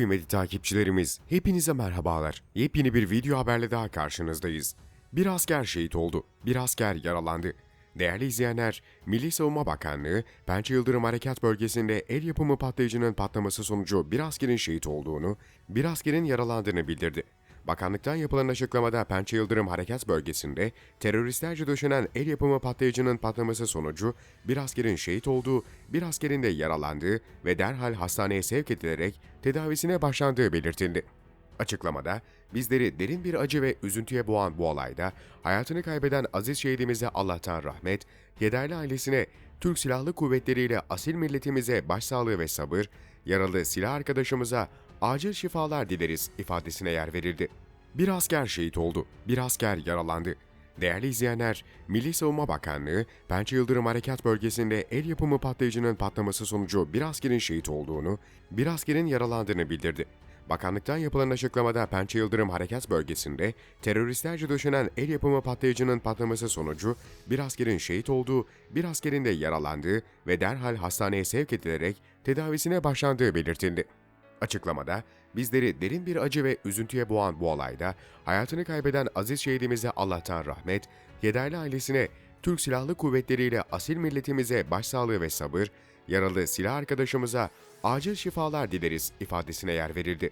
kıymetli takipçilerimiz, hepinize merhabalar. Yepyeni bir video haberle daha karşınızdayız. Bir asker şehit oldu, bir asker yaralandı. Değerli izleyenler, Milli Savunma Bakanlığı, Pençe Yıldırım Harekat Bölgesi'nde el yapımı patlayıcının patlaması sonucu bir askerin şehit olduğunu, bir askerin yaralandığını bildirdi. Bakanlıktan yapılan açıklamada Pençe Yıldırım Harekat Bölgesi'nde teröristlerce döşenen el yapımı patlayıcının patlaması sonucu bir askerin şehit olduğu, bir askerin de yaralandığı ve derhal hastaneye sevk edilerek tedavisine başlandığı belirtildi. Açıklamada, bizleri derin bir acı ve üzüntüye boğan bu olayda hayatını kaybeden aziz şehidimize Allah'tan rahmet, Yederli ailesine, Türk Silahlı Kuvvetleri ile asil milletimize başsağlığı ve sabır, yaralı silah arkadaşımıza acil şifalar dileriz ifadesine yer verildi. Bir asker şehit oldu, bir asker yaralandı. Değerli izleyenler, Milli Savunma Bakanlığı, Pençe Yıldırım Harekat Bölgesi'nde el yapımı patlayıcının patlaması sonucu bir askerin şehit olduğunu, bir askerin yaralandığını bildirdi. Bakanlıktan yapılan açıklamada Pençe Yıldırım Harekat Bölgesi'nde teröristlerce döşenen el yapımı patlayıcının patlaması sonucu bir askerin şehit olduğu, bir askerin de yaralandığı ve derhal hastaneye sevk edilerek tedavisine başlandığı belirtildi. Açıklamada, bizleri derin bir acı ve üzüntüye boğan bu olayda hayatını kaybeden aziz şehidimize Allah'tan rahmet, Yederli ailesine, Türk Silahlı Kuvvetleri ile asil milletimize başsağlığı ve sabır, yaralı silah arkadaşımıza acil şifalar dileriz ifadesine yer verildi.